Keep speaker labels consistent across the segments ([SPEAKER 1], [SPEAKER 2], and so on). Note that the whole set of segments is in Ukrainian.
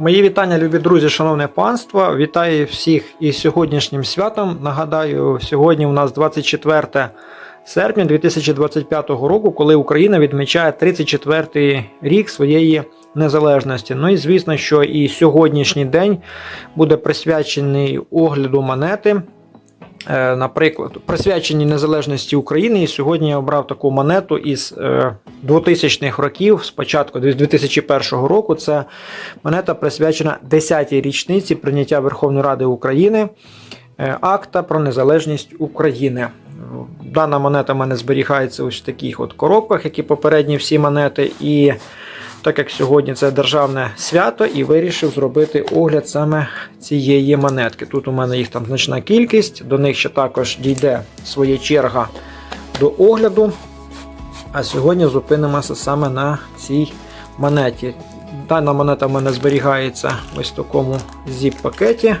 [SPEAKER 1] Мої вітання, любі друзі, шановне панство. Вітаю всіх із сьогоднішнім святом. Нагадаю, сьогодні у нас 24 серпня 2025 року, коли Україна відмічає 34-й рік своєї незалежності. Ну і звісно, що і сьогоднішній день буде присвячений огляду монети. Е, Наприклад, присвячені незалежності України, і сьогодні я обрав таку монету із е, 2000-х років, спочатку 2001 року. Це монета присвячена 10-й річниці прийняття Верховної Ради України е, акта про незалежність України. Дана монета в мене зберігається ось в таких от коробках, як і попередні всі монети. І так як сьогодні це державне свято, і вирішив зробити огляд саме цієї монетки. Тут у мене їх там значна кількість, до них ще також дійде своя черга до огляду. А сьогодні зупинимося саме на цій монеті. Дана монета в мене зберігається ось в такому зіп-пакеті.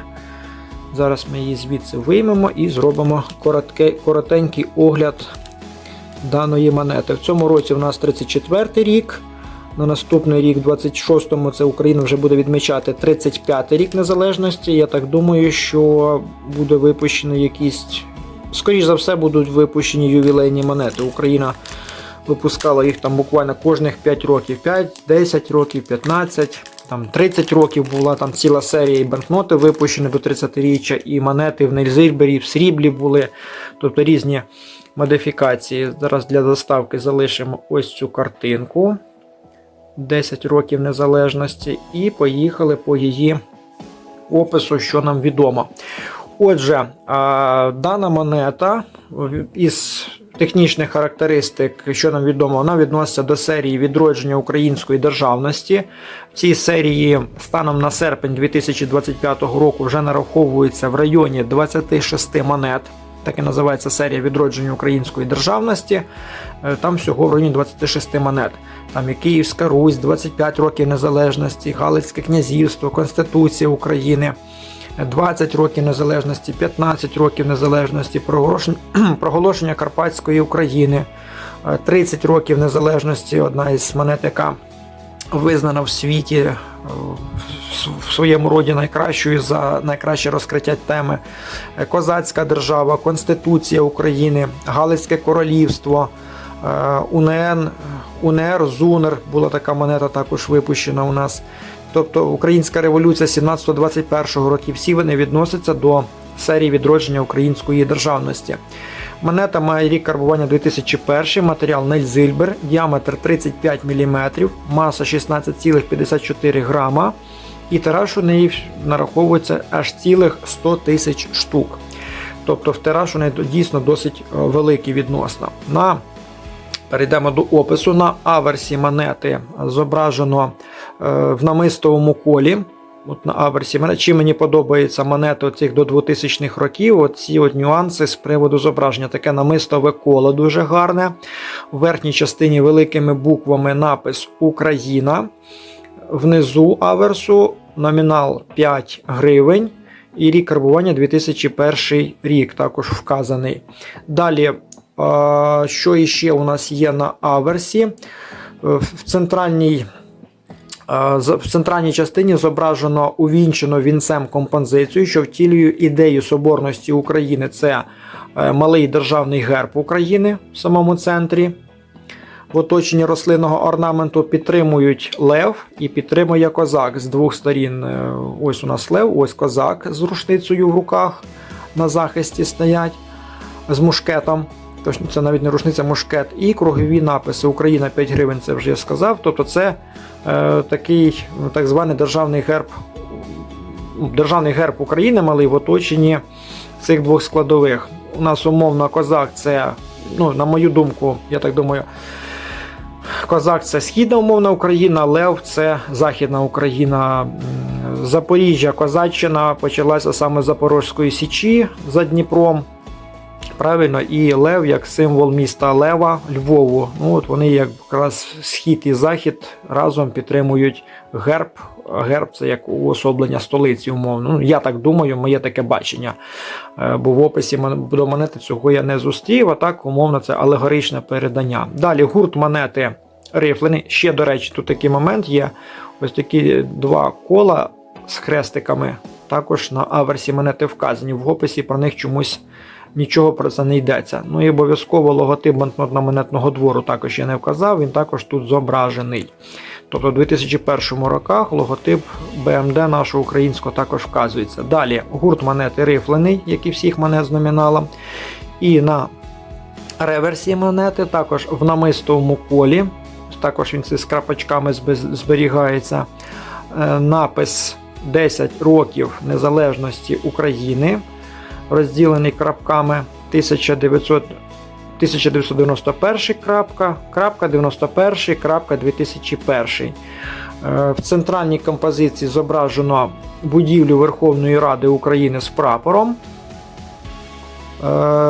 [SPEAKER 1] Зараз ми її звідси виймемо і зробимо коротке, коротенький огляд даної монети. В цьому році у нас 34 рік. На наступний рік, 26-му, це Україна вже буде відмічати 35-й рік незалежності. Я так думаю, що буде випущено якісь, скоріш за все, будуть випущені ювілейні монети. Україна випускала їх там буквально кожних 5 років, 5, 10 років, 15, там 30 років була там ціла серія і банкноти випущені до 30-річчя, і монети в Нельзильбері, в сріблі були, тобто різні модифікації. Зараз для доставки залишимо ось цю картинку. 10 років незалежності, і поїхали по її опису, що нам відомо. Отже, дана монета із технічних характеристик, що нам відомо, вона відноситься до серії відродження української державності. В цій серії станом на серпень 2025 року вже нараховується в районі 26 монет. Так і називається серія відродження української державності. Е, Там всього в районі 26 монет. Там і Київська Русь, 25 років незалежності, Галицьке князівство, Конституція України, 20 років незалежності, 15 років незалежності, проголошення, Карпатської України, е, 30 років незалежності, одна із монет, яка визнана в світі е, в своєму роді найкращою за найкраще розкриття теми Е, Козацька держава, Конституція України, Галицьке королівство, е, УНН, УНР, ЗУНР була така монета також випущена у нас. Тобто Українська революція 17-21 років, всі вони відносяться до серії відродження української державності. Монета має рік карбування 2001, матеріал Нельзильбер, діаметр 35 мм, маса 16,54 грама. І тираж у неї нараховується аж цілих 100 тисяч штук. Тобто в тираж у неї дійсно досить е, великий відносно. На Перейдемо до опису. На аверсі монети зображено е, в намистовому колі. От на аверсі чим мені подобається монети цих до 2000-х років. Оці от нюанси з приводу зображення. Таке намистове коло дуже гарне. В верхній частині великими буквами напис Україна. Внизу аверсу номінал 5 гривень. І рік карбування 2001 рік також вказаний. Далі, що іще у нас є на аверсі? Е, В центральній в центральній частині зображено увінчено вінцем композицію, що втілює ідею соборності України. Це е, малий державний герб України в самому центрі. В оточенні рослинного орнаменту підтримують лев і підтримує козак з двох сторін. Е, Ось у нас лев, ось козак з рушницею в руках на захисті стоять з мушкетом. Точно, це навіть не рушниця, мушкет. І кругові написи Україна 5 гривень, це вже я сказав. Тобто це е, такий ну, так званий державний герб, державний герб України малий в оточенні цих двох складових. У нас умовно козак це, ну, на мою думку, я так думаю, Козак це східна умовна Україна, Лев це Західна Україна. Запоріжжя, Козаччина почалася саме з Запорозької Січі за Дніпром. Правильно, і Лев як символ міста Лева, Львову. Ну от вони якраз схід і захід разом підтримують герб. Герб це як уособлення столиці, умовно. Ну, я так думаю, моє таке бачення. Е, Бо в описі до монети цього я не зустрів, а так, умовно, це алегоричне передання. Далі гурт монети рифлений. Ще, до речі, тут такий момент є. Ось такі два кола з хрестиками. Також на аверсі монети вказані. В описі про них чомусь нічого про це не йдеться. Ну і обов'язково логотип банкнотно-монетного двору також я не вказав, він також тут зображений. Тобто у 2001 роках логотип БМД нашого українського також вказується. Далі гурт монети рифлений, як і всіх монет з номіналом. І на реверсі монети, також в намистовому колі, також він з крапочками зберігається. Е, Напис 10 років незалежності України, розділений крапками 1900 1991 крапка, крапка 91, крапка 2001. Е, В центральній композиції зображено будівлю Верховної Ради України з прапором. Е,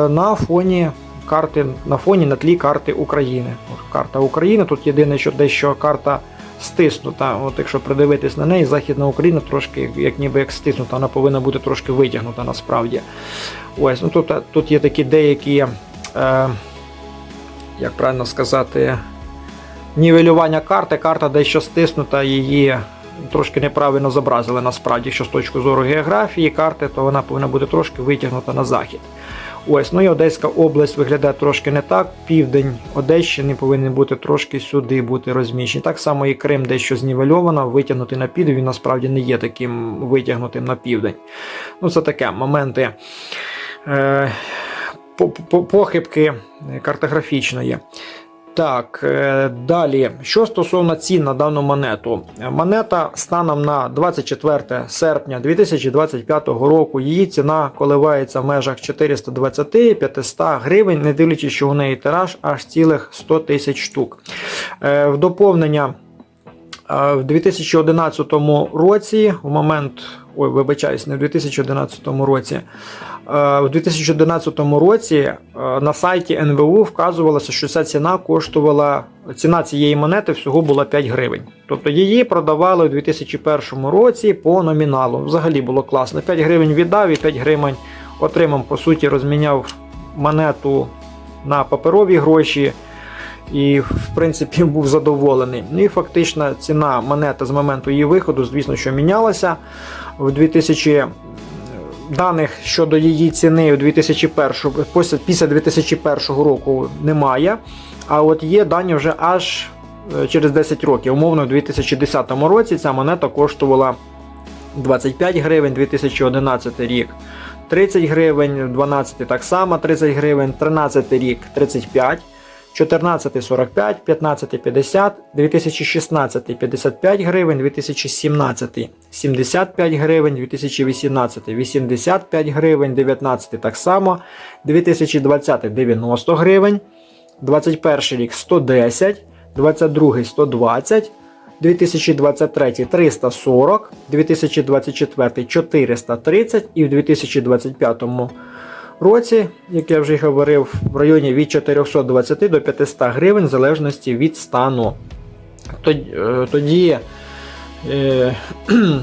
[SPEAKER 1] На фоні карти, на фоні на тлі карти України. Карта України. Тут єдине, що дещо карта стиснута. От якщо придивитись на неї, Західна Україна трошки, як ніби як стиснута, вона повинна бути трошки витягнута насправді. Ось, ну тут, тут є такі деякі, е, як правильно сказати, нівелювання карти. Карта дещо стиснута, її трошки неправильно зобразили насправді, якщо з точки зору географії карти, то вона повинна бути трошки витягнута на захід. Ось, ну і Одеська область виглядає трошки не так. Південь Одещини повинен бути трошки сюди бути розміщений. Так само і Крим дещо знівельовано, витягнутий на південь, він насправді не є таким витягнутим на південь. Ну, це таке моменти е, по- по- похибки картографічної. Так, е, далі, що стосовно цін на дану монету. Монета станом на 24 серпня 2025 року, її ціна коливається в межах 420-500 гривень, не дивлячись, що у неї тираж аж цілих 100 тисяч штук. Е, В доповнення е, в 2011 році, в момент, ой, вибачаюсь, не в 2011 році. Е, У 2011 році е, на сайті НВУ вказувалося, що ця ціна коштувала, ціна цієї монети всього була 5 гривень. Тобто її продавали у 2001 році по номіналу. Взагалі було класно. 5 гривень віддав і 5 гривень отримав, по суті, розміняв монету на паперові гроші. І, в принципі, був задоволений. Ну і фактично ціна монети з моменту її виходу, звісно, що мінялася. В 2000 даних щодо її ціни у 2001, після- після 2001 року немає. А от є дані вже аж е, через 10 років. Умовно, у 2010 році ця монета коштувала 25 гривень, 2011 рік 30 гривень, 12 так само 30 гривень, 13 рік 35. 14 45, 15 50, 2016 55 гривень, 2017 75 гривень, 2018 85 гривень, 19 так само, 2020 90 гривень, 21 рік 110, 22 120, 2023 340, 2024 430 і в 2025 році, як я вже говорив, в районі від 420 до 500 гривень в залежності від стану. Тоді, е, е,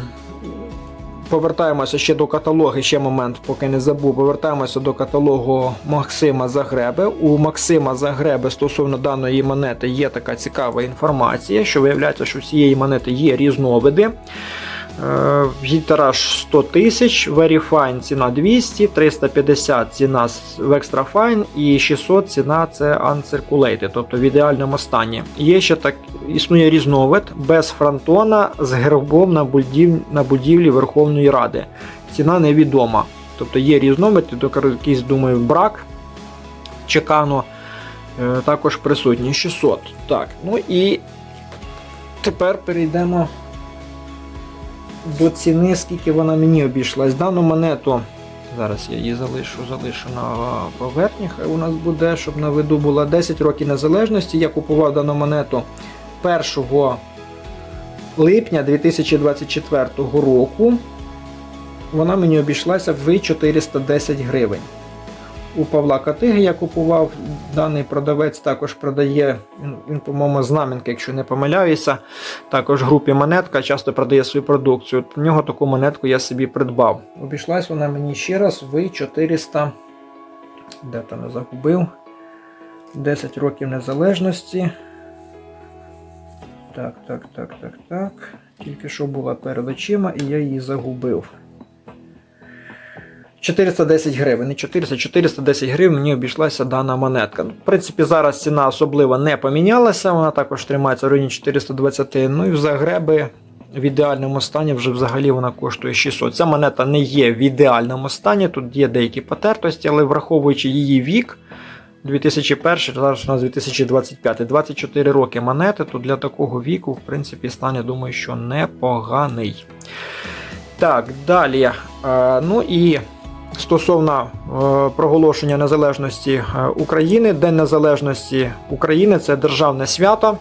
[SPEAKER 1] повертаємося ще до каталогу, ще момент, поки не забув. Повертаємося до каталогу Максима Загреби. У Максима Загреби стосовно даної монети є така цікава інформація, що виявляється, що у цієї монети є різновиди. Е, 100 тисяч, Verifine ціна 200, 350 ціна в Extra Fine і 600 ціна це Uncirculated, тобто в ідеальному стані. Є ще так, існує різновид без фронтона з гербом на, будів, на будівлі Верховної Ради. Ціна невідома. Тобто є різновид, якийсь, думаю, брак чекану е, також присутній 600. Так, ну і тепер перейдемо до ціни, скільки вона мені обійшлась. Дану монету. Зараз я її залишу, залишу на поверхні. Хай у нас буде, щоб на виду була 10 років незалежності. Я купував дану монету 1 липня 2024 року. Вона мені обійшлася в 410 гривень. У Павла Катиги я купував. Даний продавець також продає, він, по-моєму, знам'янка, якщо не помиляюся. Також в групі монетка часто продає свою продукцію. От В нього таку монетку я собі придбав. Обійшлась вона мені ще раз в 400. Де то не загубив? 10 років незалежності. Так, так, так, так, так. Тільки що була перед очима і я її загубив. 410 гривень. Не 400, 410 гривень мені обійшлася дана монетка. В принципі, зараз ціна особливо не помінялася, вона також тримається в районі 420. Ну і в Загреби в ідеальному стані вже взагалі вона коштує 600. Ця монета не є в ідеальному стані, тут є деякі потертості, але враховуючи її вік. 2001, зараз у нас 2025, 24 роки монети, то для такого віку, в принципі, стан, я думаю, що непоганий. Так, далі. Е, ну і стосовно е, проголошення незалежності е, України, День Незалежності України це державне свято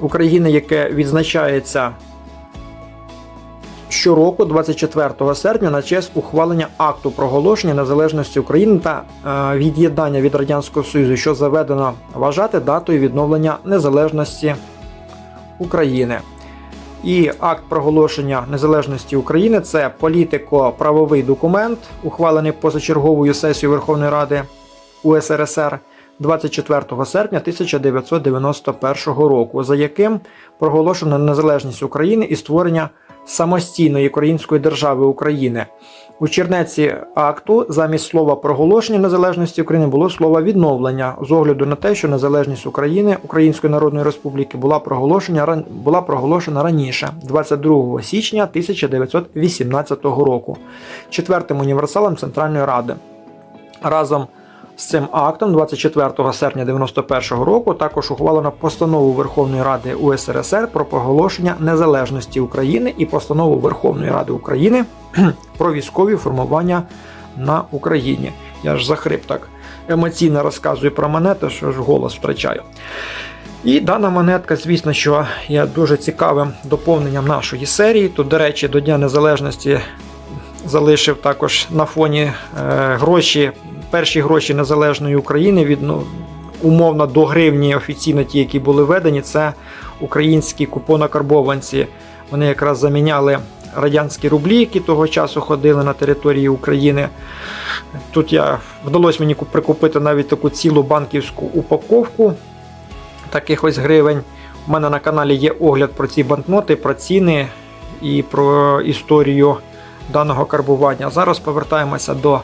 [SPEAKER 1] України, яке відзначається щороку, 24 серпня, на честь ухвалення акту проголошення незалежності України та е, від'єднання від Радянського Союзу, що заведено вважати датою відновлення незалежності України. І акт проголошення незалежності України це політико-правовий документ, ухвалений позачерговою сесією Верховної Ради УСРСР 24 серпня 1991 року, за яким проголошено незалежність України і створення самостійної української держави України. У чернеці акту замість слова проголошення незалежності України було слово відновлення з огляду на те, що незалежність України Української Народної Республіки була проголошена була проголошена раніше, 22 січня 1918 року, четвертим універсалом Центральної Ради. Разом з цим актом 24 серпня 1991 року також ухвалено постанову Верховної Ради УСРСР про проголошення незалежності України і постанову Верховної Ради України про військові формування на Україні. Я ж захрип так емоційно розказую про монету, що ж голос втрачаю. І дана монетка, звісно, що є дуже цікавим доповненням нашої серії. Тут, до речі, до Дня Незалежності залишив також на фоні е, гроші, перші гроші Незалежної України від ну, умовно до гривні офіційно ті, які були введені, це українські купонокарбованці. Вони якраз заміняли радянські рублі, які того часу ходили на території України. Тут я вдалося мені прикупити навіть таку цілу банківську упаковку таких ось гривень. У мене на каналі є огляд про ці банкноти, про ціни і про історію даного карбування. Зараз повертаємося до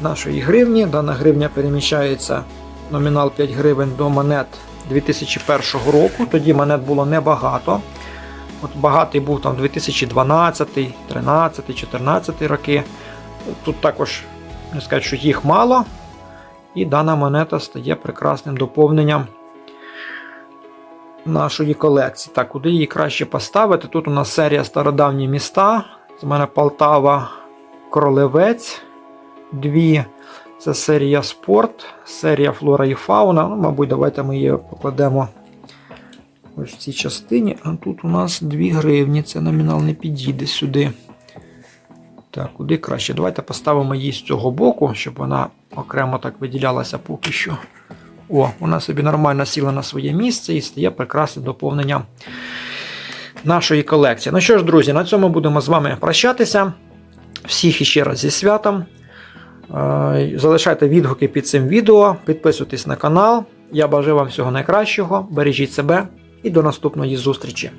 [SPEAKER 1] нашої гривні. Дана гривня переміщається номінал 5 гривень до монет 2001 року. Тоді монет було небагато. От багатий був там 2012, 13, 14 роки. Тут також не сказати, що їх мало. І дана монета стає прекрасним доповненням нашої колекції. Так, куди її краще поставити? Тут у нас серія стародавні міста. Це в мене Полтава, Кролевець. Дві. Це серія спорт, серія флора і фауна. Ну, мабуть, давайте ми її покладемо ось в цій частині. А тут у нас 2 гривні. Це номінал не підійде сюди. Так, куди краще? Давайте поставимо її з цього боку, щоб вона окремо так виділялася поки що. О, вона собі нормально сіла на своє місце і стає прекрасним доповненням нашої колекції. Ну що ж, друзі, на цьому будемо з вами прощатися. Всіх іще раз зі святом. Е, Залишайте відгуки під цим відео, підписуйтесь на канал. Я бажаю вам всього найкращого. Бережіть себе і до наступної зустрічі!